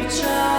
we've.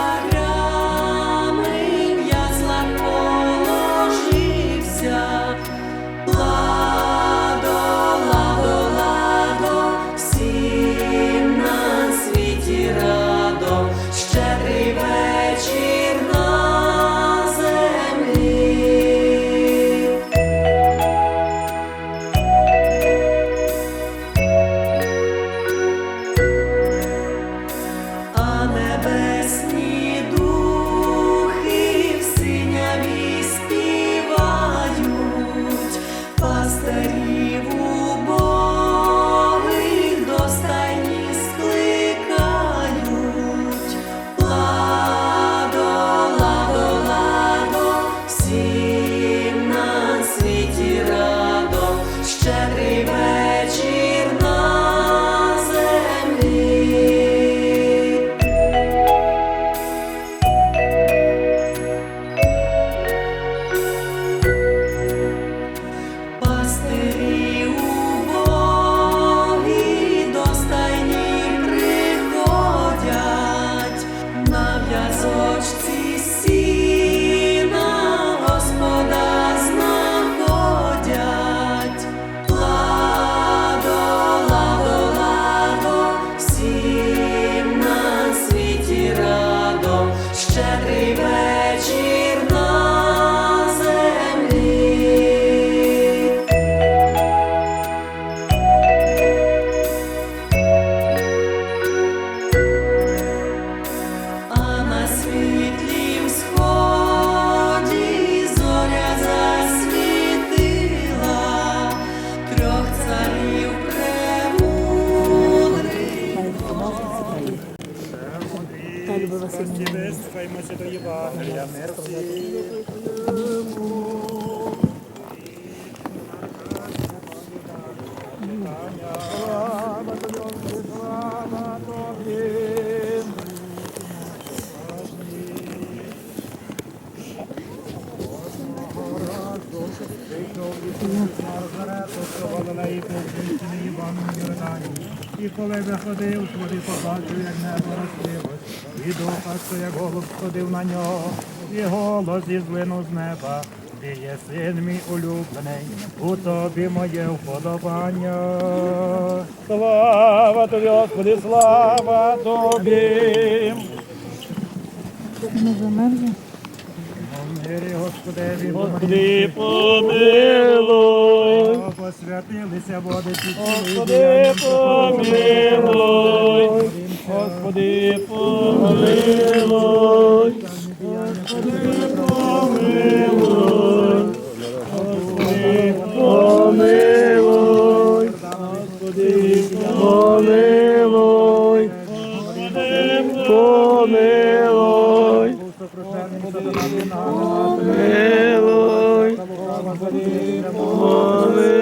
І коли виходив, тоді побачив, як небо розкрилось, і духа, що як голуб сходив на нього, і голос зізлинув з неба. Ти є син мій улюблений, у тобі моє вподобання. Слава тобі, Господи, слава тобі. Не замерзли? В мирі Господеві, Господи, помилуй, посвятилися води Господи, помилуй, Господи, помилуй, Господи, помилуй, Господи, помилуй, Господи, помилуй, Господи, помилуй, помилуй, помилуй,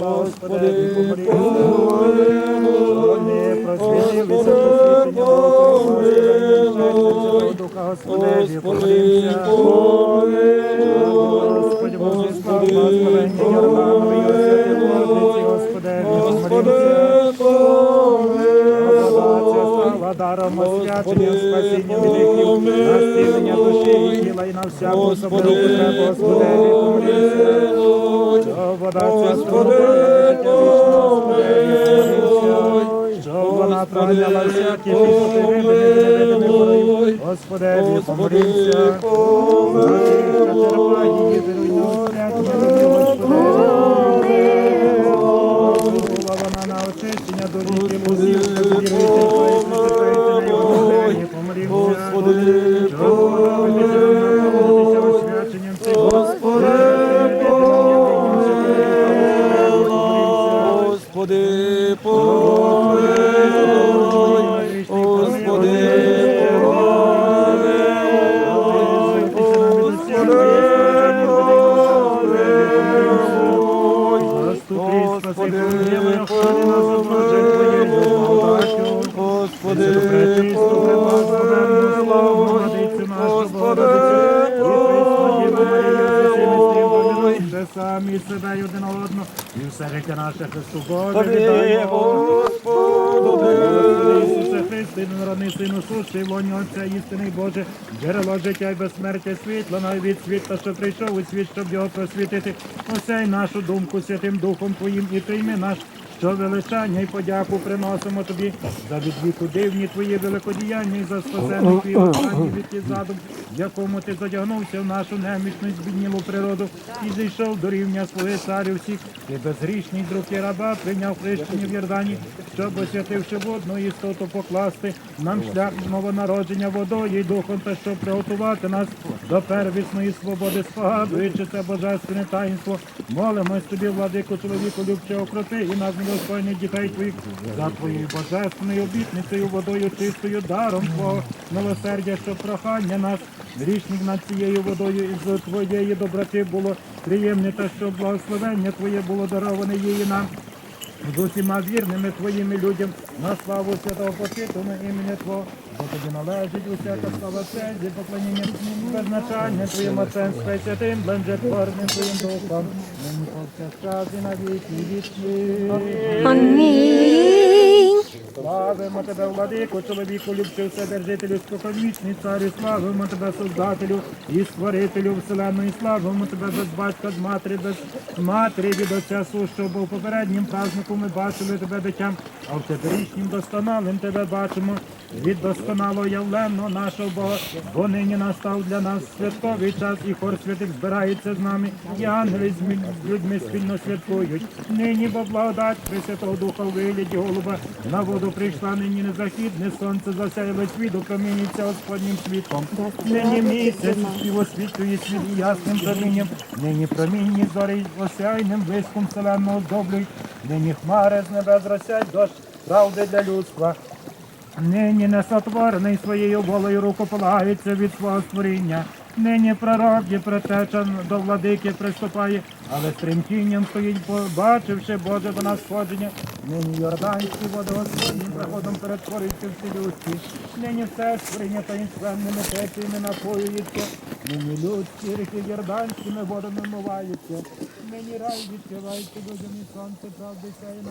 Господи, Господи, Боже, слава, благословення, Романові, Йосифі, даром освячення, спасіння душі і тіла і на всяку особливу потребу, Господи, помолімся. Що вода ця життя помолімся. Що вона проганяла всякі піхоти, видимі, невидимі вороги, Господи, Deus. Господи, Самі себе й один одного, і все життя наше Христу Боже, Тобі, віддаємо. Господи, Ісусе Христе, народний сину сущий, в лоні Отця істини Боже, джерело життя і безсмертя, світло навіть світла, що прийшов у світ, щоб його просвітити. Осяй нашу думку Святим Духом Твоїм і прийми наш, що величання і подяку приносимо Тобі за відвіку дивні Твої великодіяння і за спасенний твій останній від задум, в якому ти задягнувся в нашу немічну збіднілу природу і зійшов до рівня свого царю всіх, і безгрішний друг і раба прийняв хрещення в Йордані, щоб освятивши водну істоту покласти нам шлях новонародження водою і духом, та щоб приготувати нас до первісної свободи, спогадуючи це божественне таїнство. Молимось тобі, владику, чоловіку, любчого кроти, і нас недостойних дітей твоїх, за твоєю божественною обітницею, водою чистою, даром Твого милосердя, що прохання нас, грішних над цією водою і з твоєї доброти було приємне, та щоб благословення Твоє було дароване її нам. З усіма вірними твоїми людям на славу святого почитаного імені Твого, бо тобі належить усяка слава честь, поклоніння безначальне Твоїм Отцем Святим, бленджетворним Твоїм Духом, нині повсякчас і навіки вічні. Амінь. Славимо тебе, владику, чоловіку, любче вседержителю, споконвічний царю, славимо тебе, создателю і створителю вселеної, славимо тебе без батька, з матері, без матері від отця сущого, бо в попереднім празднику ми бачили тебе дитям, а в теперішнім досконалим тебе бачимо від досконалого явленого нашого Бога, бо нині настав для нас святковий час, і хор святих збирається з нами, і ангели з людьми спільно святкують. Нині бо благодать Пресвятого Духа у вигляді голуба на воду прийшла нині не західне сонце, засяяло світ, промінюється Господнім світлом. Нині місяць співосвітлює світ ясним промінням, нині промінні зорі осяйним блиском вселенного здоблюють, нині хмари з небес росять дощ правди для людства. Нині несотворений своєю волею рукополагається від свого створіння. Нині пророк і предтеча до владики приступає, але з тремтінням стоїть, побачивши Боже до нас сходження. Нині Йорданські води Господнім приходом перетворюються всі людські. Нині все створіння таїнственними течіями напоюється. Нині людські ріки Йорданськими водами миваються. Нині рай відкривається людям і сонце правди сяє.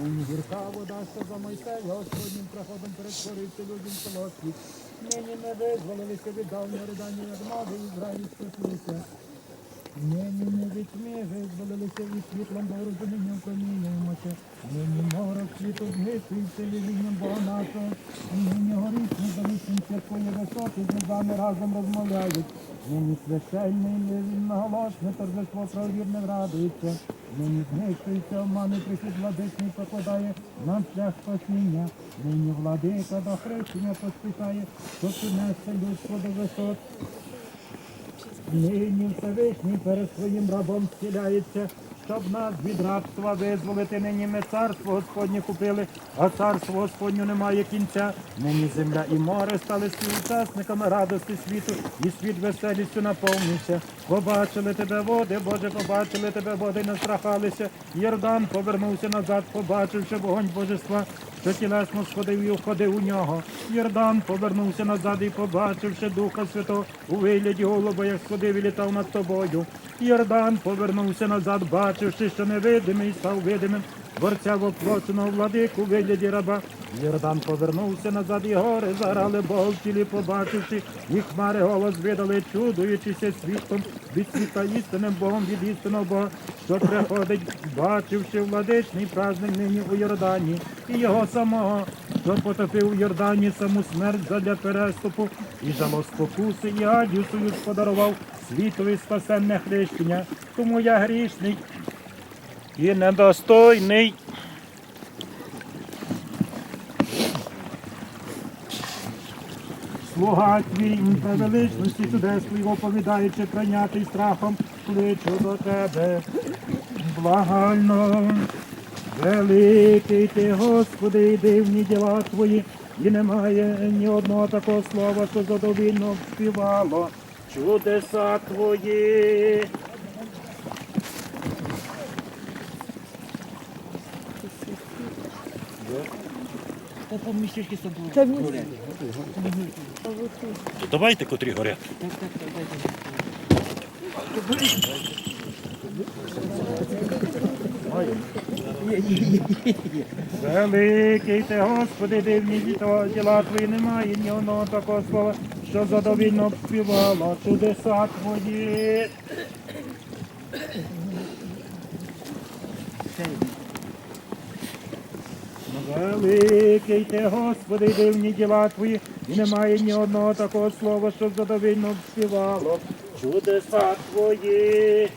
Нині гірка вода, що за Мойсея Господнім приходом перетворюється людям солодких. Нині не визволилися від давнього ридання відмови Ізраїль спаслися. Нині не від тьми визволилися від світлом до розумінням промінюємося. Нині морок світу згисується вілінням Бога нашого. Нині горішні залишні святкує висоти, з небами разом розмовляють. Нині священний наголошне торжество правовірне радується. Нині знищується обмани прихід владичний покладає нам шлях спасіння. Нині владика до хрещення поспішає, щоб принесе людство до висот. Нині Всевишній перед своїм рабом схиляється, щоб нас від рабства визволити. Нині ми царство Господнє купили, а царство Господнє немає кінця. Нині земля і море стали співучасниками радості світу, і світ веселістю наповнився. Побачили тебе води, Боже, побачили тебе води, не страхалися. Йордан повернувся назад, побачивши вогонь божества, що тілесно сходив і входив у нього. Йордан повернувся назад і побачивши Духа Святого у вигляді голуба, як сходив і літав над тобою. Йордан повернувся назад, бачивши, що невидимий став видимим. Борця воплоченого владику вигляді раба. Йордан повернувся назад, і гори заграли Бога в побачивши, і хмари голос видали, чудуючися світом від світа істинним Богом від істинного Бога, що приходить, бачивши владичний праздник нині у Йордані, і його самого, що потопив у Йордані саму смерть задля переступу, і жало спокуси, і адю свою подарував світові спасенне хрещення. Тому я грішний і недостойний. Слуга твій про величності чудес твого оповідаючи, прийнятий страхом, кличу до тебе. Благально, великий ти, Господи, і дивні діла твої, і немає ні одного такого слова, що задовільно співало. Чудеса твої. Це в Давайте, котрі горять. Великий ти, Господи, дивні діто, діла твої немає, ні одного такого слова, що задовільно співало чудеса твої. Великий ти, Господи, дивні діла твої, і немає ні одного такого слова, що задовільно співало чудеса твої.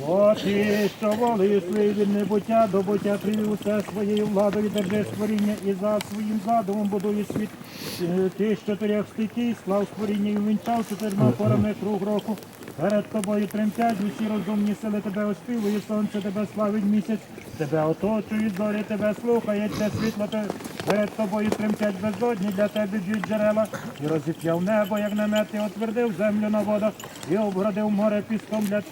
Бо ти, що своєю від небуття до буття привів усе своєю владою держи створіння і за своїм задумом будує світ. Ти з чотирьох стихій слав створіння і увінчав чотирма порами круг року. Перед тобою тремтять усі розумні сили тебе оспівує, сонце тебе славить місяць, тебе оточують, зорі тебе слухають, те світло те перед тобою тремтять безодні, для тебе б'ють джерела, і розіп'яв небо, як намет, і отвердив землю на водах, і обгородив море піском для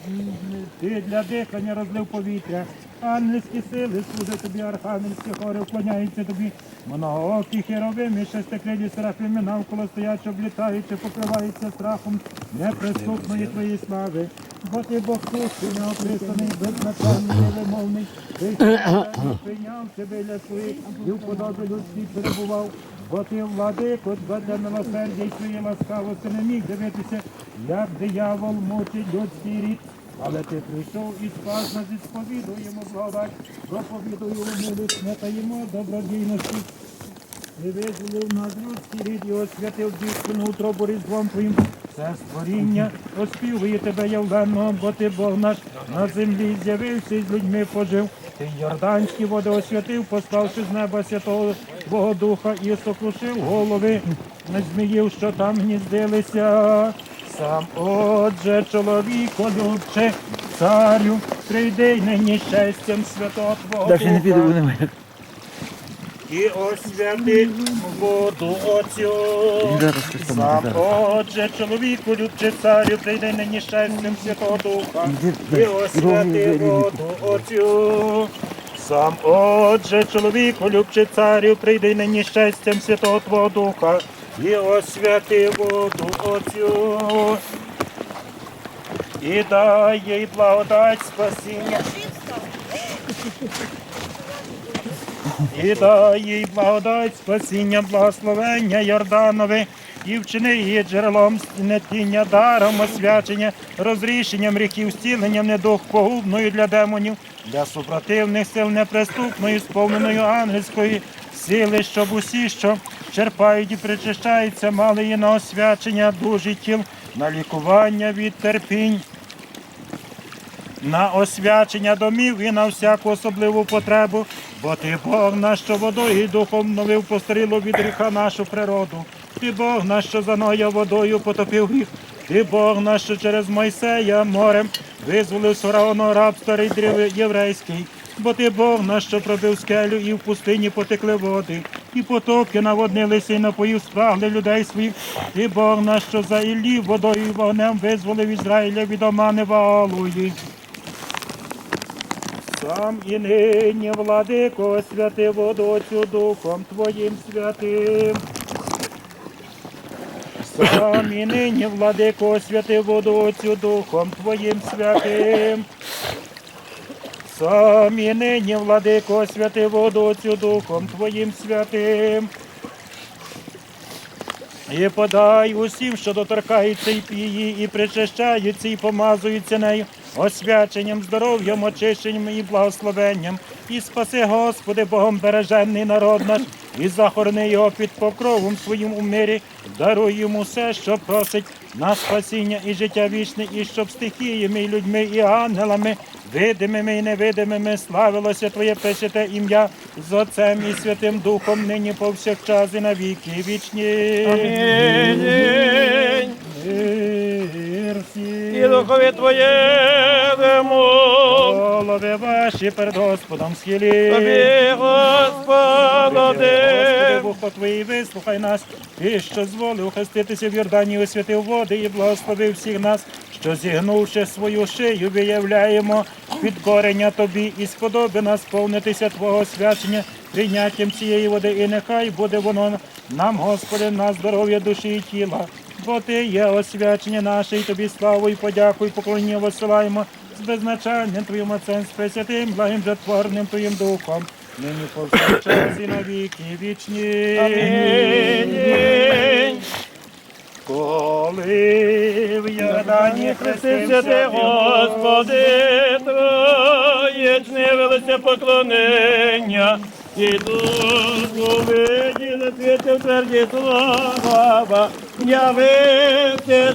ти для дихання розлив повітря. Ангельські сили служать тобі, архангельські хори вклоняються тобі. Многоокі херовими, шестикрилі серафими навколо стоять, облітаючи, покриваються страхом неприступної твоєї слави. Бо ти Бог сущий, неописаний, безначальний, невимовний, ти прийняв тебе для своїх і в подобі людській перебував. Бо ти владико, для милосердя й своєї ласкавості не міг дивитися, як диявол мучить людський рід. Але ти прийшов і спас нас і сповідуємо благодать, проповідуємо милість, не таїмо добродійності. Ти визволив нас людський рід і освятив дівчину утробу різдвом твоїм, все створіння, оспівує тебе явленно, бо ти Бог наш на землі з'явився і з людьми пожив. Ти Йорданські води освятив, пославши з неба святого Твого Духа і сокрушив голови на зміїв, що там гніздилися. Сам. Отже, чоловіко любче, царю, прийди нині щастям святого Твого Далі не піду, бо немає. і освяти воду оцю. Сам. отже, чоловіку, любче царю, прийди нині щастям Святого Духа, і освяти воду оцю. Сам. Отже, чоловіку, любче царю, прийди нині щастям Святого Твого Духа, і освяти воду оцю. І дай їй благодать спасіння. І дай їй благодать спасіння, благословення Йорданове, і вчини її джерелом нетіння, даром освячення, розрішенням гріхів, зціленням недух погубною для демонів, для супротивних сил неприступною, сповненою ангельської сили, щоб усі, що черпають і причищаються, мали її на освячення душі тіл, на лікування від терпінь на освячення домів і на всяку особливу потребу, бо ти Бог наш, що водою і духом новив пострілу від гріха нашу природу. Ти Бог наш, що за водою потопив гріх. Ти Бог наш, що через Мойсея морем визволив з фараону раб старий дрів єврейський. Бо ти Бог наш, що пробив скелю, і в пустині потекли води, і потоки наводнилися, і напоїв спрагли людей своїх. Ти Бог наш, що за Іллі водою і вогнем визволив Ізраїля від омани Ваалуї. Сам і нині, владико, святи водоцю Духом Твоїм святим. Сам і нині, владико, святи водоцю Духом Твоїм святим. Сам і нині, владико, святи водоцю Духом Твоїм святим. І подай усім, що доторкаються і її, і причащаються, і помазуються нею, освяченням, здоров'ям, очищенням і благословенням. І спаси, Господи, Богом бережений народ наш, і захорони його під покровом своїм у мирі, даруй йому все, що просить на спасіння і життя вічне, і щоб стихіями, і людьми, і ангелами, видимими і невидимими, славилося Твоє пресвяте ім'я з Отцем і Святим Духом, нині повсякчас і на віки вічні. Амінь. Мир всім. І духові Твоєму. Голови ваші перед Господом схилі. Тобі, Господи, Господи, Бог Твої, вислухай нас, Ти, що зволив хреститися в Йордані, освятив води і благословив всіх нас, що зігнувши свою шию, виявляємо підкорення Тобі і сподоби нас сповнитися Твого свячення прийняттям цієї води, і нехай буде воно нам, Господи, на здоров'я душі і тіла. Бо Ти є освячення наше, і Тобі славу і подяку, і поклоніння висилаємо з беззначальним Твоїм Отцем, з Пресвятим, благим жертворним Твоїм Духом, нині повсякчас і на віки вічні. Амінь. Коли в Йордані хрестився ти, Господи, Троєчне велице поклонення, і душу виділи світи в тверді слава, явився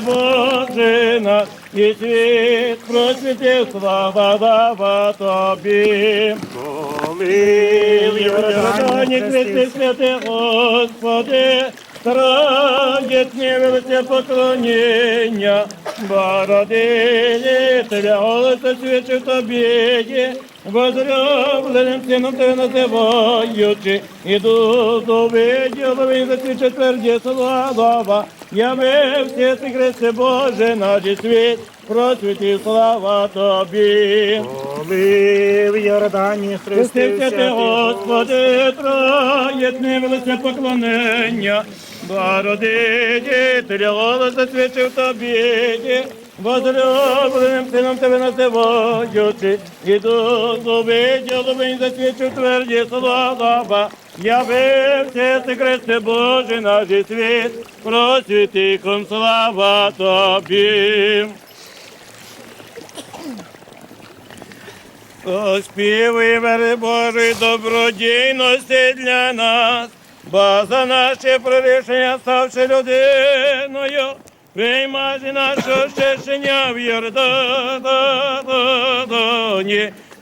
Боже наш, і світ просвітив слава, слава Тобі. Коли в Йордані Йордані Господи, Троєчне велице поклоніння, Бородині тебе голоса свічу тобі, возлюбленим сином тебе називаючи, і дуду виділовий засвічу тверді слава, явився ти, Христе Боже, наш світ, просвіті слава тобі. Коли в Йордані Хрестився ти, ти, Господи, троєтне велике поклонення, Бородині, ти голоса свічив тобі, возлюбленим сином тебе називаючи, і дуду виділовий засвічив тверді слава, явився ти, Христе Боже, наш світ, просвітиком слава тобі. Оспівуй, Божої добродійності для нас, бо за наше прирішення, ставши людиною, Приймай наше щечення в Йордані,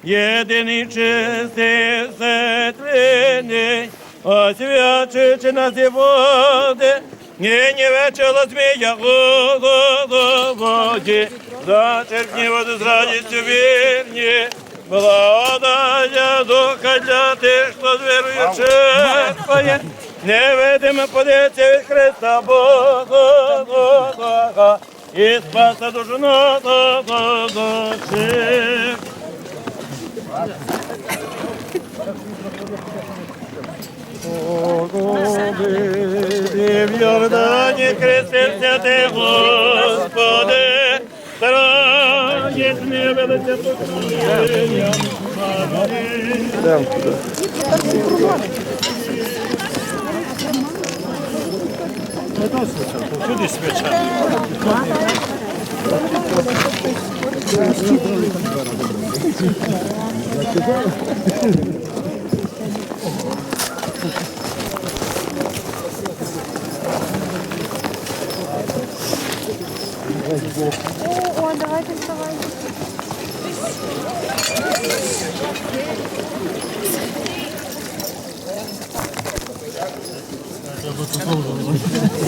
єдиний чистий святлений, освячуючи нас і води, нині вечора змія воді, зачерпні воду з радістю вірні, Благодать Духа для тих, хто з вірою черпає, невидиме подивиться від Христа Бога, і спаса душу душі. Господи, в Йордані хрестився ти, Господи, старає зневелися покровення. Сюди свяча. О,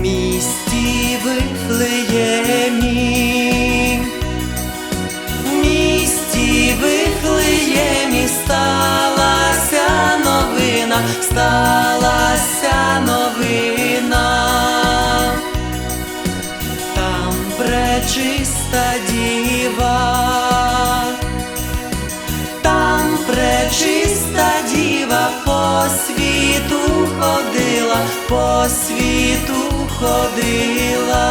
місті Вифлеємі, місті Вифлеємі сталася новина, сталася новина, там пречиста діва. Там пречиста діва. По світу ходила, по світу ходила,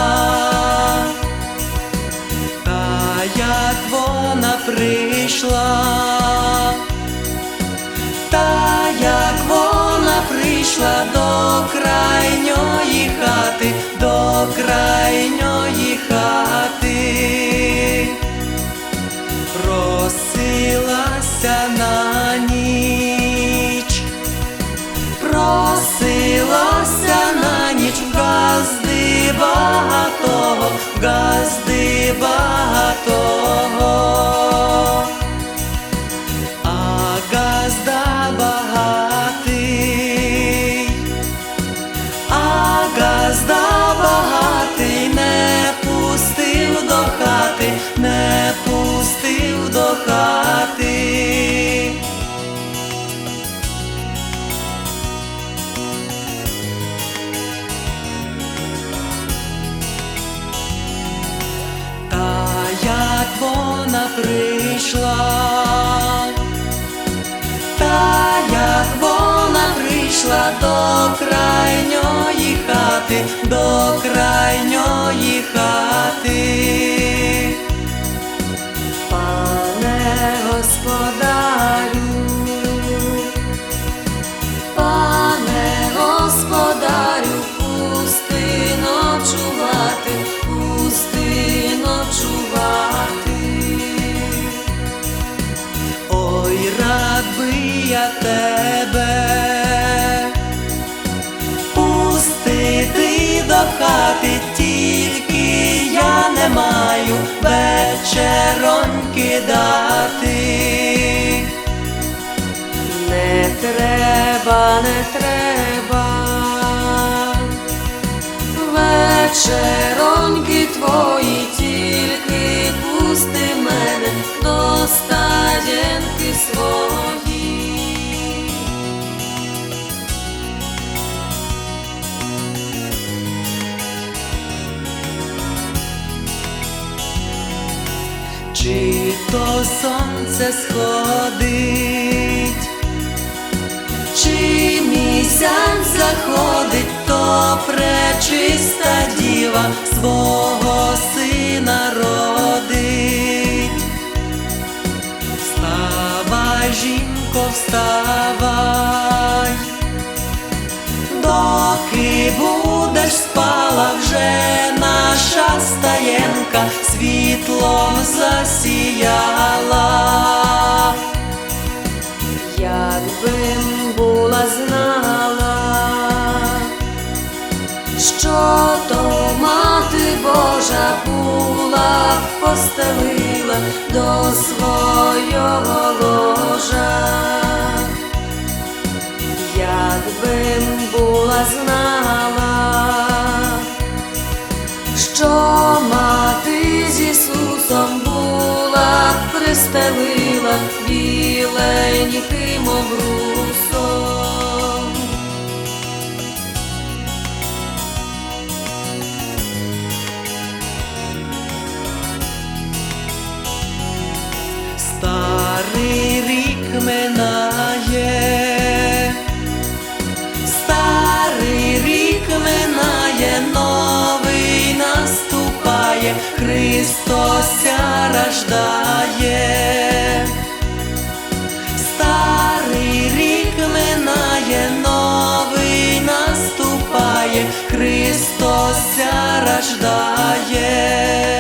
та як вона прийшла, та як вона прийшла до крайньої хати, до крайньої багатого, газди багатого, до крайньої хати. Хати, тільки я не маю вечероньки дати. Не треба, не треба. Сходить, чи місяць заходить, то пречиста діва свого сина родить. Вставай, жінко, вставай, доки будеш спала вже наша стаєнка світлом засіяла. Якбим була знала, що то мати Божа була, постелила до свого ложа. Якбим була знала, що мати з Ісусом була, пристелила біленьким обрусом. Старий рік минає, Христося рождає, старий рік минає, новий наступає, Христося рождає.